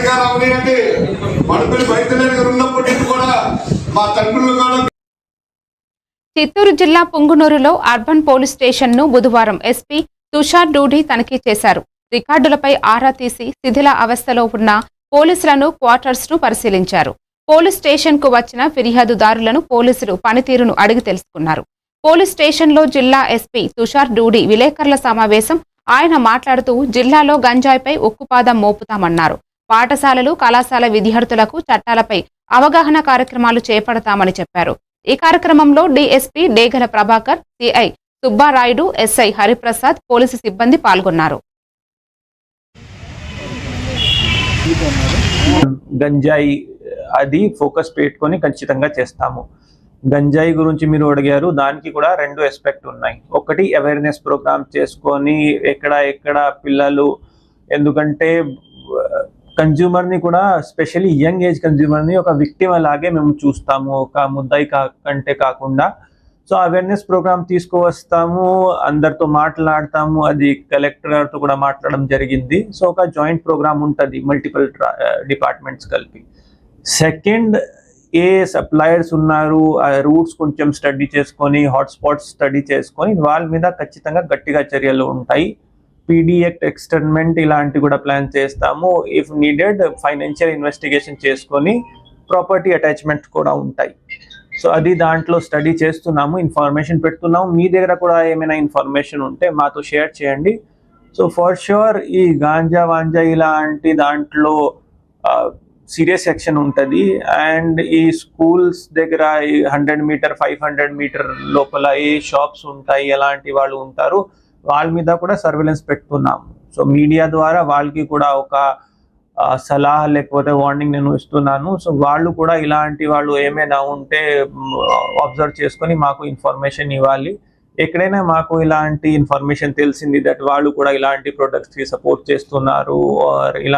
అధికారం అవనీయండి మడుపులు బయటలేని గారు ఉన్నప్పటి కూడా మా తండ్రులు కూడా చిత్తూరు జిల్లా పొంగునూరులో అర్బన్ పోలీస్ స్టేషన్ను బుధవారం ఎస్పీ తుషార్ డూడి తనిఖీ చేశారు. రికార్డులపై ఆరా తీసి శిథిల అవస్థలో ఉన్న పోలీసులను క్వార్టర్స్ను పరిశీలించారు. పోలీస్ స్టేషన్కు వచ్చిన ఫిర్యాదుదారులను పోలీసులు పనితీరును అడిగి తెలుసుకున్నారు. పోలీస్ స్టేషన్లో జిల్లా ఎస్పీ తుషార్ డూడి విలేకరుల సమావేశం ఆయన మాట్లాడుతూ జిల్లాలో గంజాయిపై ఉక్కుపాదం మోపుతామన్నారు. పాఠశాలలు కళాశాల విద్యార్థులకు చట్టాలపై అవగాహన కార్యక్రమాలు చేపడతామని చెప్పారు. ఈ కార్యక్రమంలో DSP Degala Prabhakar CI Subbarayudu SI Hariprasad police సిబ్బంది పాల్గొన్నారు. గంజాయి అది ఫోకస్ పెట్టుకొని ఖచ్చితంగా చేస్తాము. గంజాయి గురించి మీరు అడిగారు దానికి కూడా రెండు ఎస్పెక్ట్ ఉన్నాయి. ఒకటి అవేర్నెస్ ప్రోగ్రామ్ చేసుకొని ఎక్కడ ఎక్కడ పిల్లలు ఎందుకంటే కన్జ్యూమర్ని కూడా స్పెషల్లీ యంగ్ ఏజ్ కన్జ్యూమర్ని ఒక విక్టిమ్ అలాగే మేము చూస్తాము. ఒక ముద్దాయి కా కంటే కాకుండా. సో అవేర్నెస్ ప్రోగ్రామ్ తీసుకువస్తాము. అందరితో మాట్లాడతాము. అది కలెక్టర్ గారితో కూడా మాట్లాడడం జరిగింది. సో ఒక జాయింట్ ప్రోగ్రామ్ ఉంటుంది. మల్టిపుల్ డిపార్ట్మెంట్స్ కలిపి. సెకండ్ ఏ సప్లయర్స్ ఉన్నారు ఆ రూట్స్ కొంచెం స్టడీ చేసుకొని హాట్స్పాట్స్ స్టడీ చేసుకొని వాళ్ళ మీద ఖచ్చితంగా గట్టిగా చర్యలు ఉంటాయి. పీడిఎక్ట్ ఎక్స్టర్న్మెంట్ ఇలాంటి కూడా ప్లాన్ చేస్తాము. ఇఫ్ నీడెడ్ ఫైనాన్షియల్ ఇన్వెస్టిగేషన్ చేసుకొని ప్రాపర్టీ అటాచ్మెంట్ కూడా ఉంటాయి. సో అది దాంట్లో స్టడీ చేస్తున్నాము ఇన్ఫర్మేషన్ పెడుతున్నాము. మీ దగ్గర కూడా ఏమైనా ఇన్ఫర్మేషన్ ఉంటే మాతో షేర్ చేయండి. సో ఫర్ షూర్ ఈ గాంజా వాంజా ఇలాంటి దాంట్లో సీరియస్ సెక్షన్ ఉంటుంది. అండ్ ఈ స్కూల్స్ దగ్గర ఈ hundred metre five hundred metre లోపల ఏ షాప్స్ ఉంటాయి ఎలాంటి వాళ్ళు ఉంటారు వాళ్ళ మీద కూడా సర్వేలెన్స్ పెడుతున్నాము. సో మీడియా ద్వారా వాళ్ళకి కూడా ఒక సలహా లేకపోతే వార్నింగ్ నేను ఇస్తున్నాను. సో వాళ్ళు కూడా ఇలాంటి వాళ్ళు ఏమైనా ఉంటే అబ్జర్వ్ చేసుకొని మాకు ఇన్ఫర్మేషన్ ఇవ్వాలి. ఎక్కడైనా మాకు ఇలాంటి ఇన్ఫర్మేషన్ తెలిసింది దట్ వాళ్ళు కూడా ఇలాంటి ప్రొడక్ట్స్కి సపోర్ట్ చేస్తున్నారు ఇలా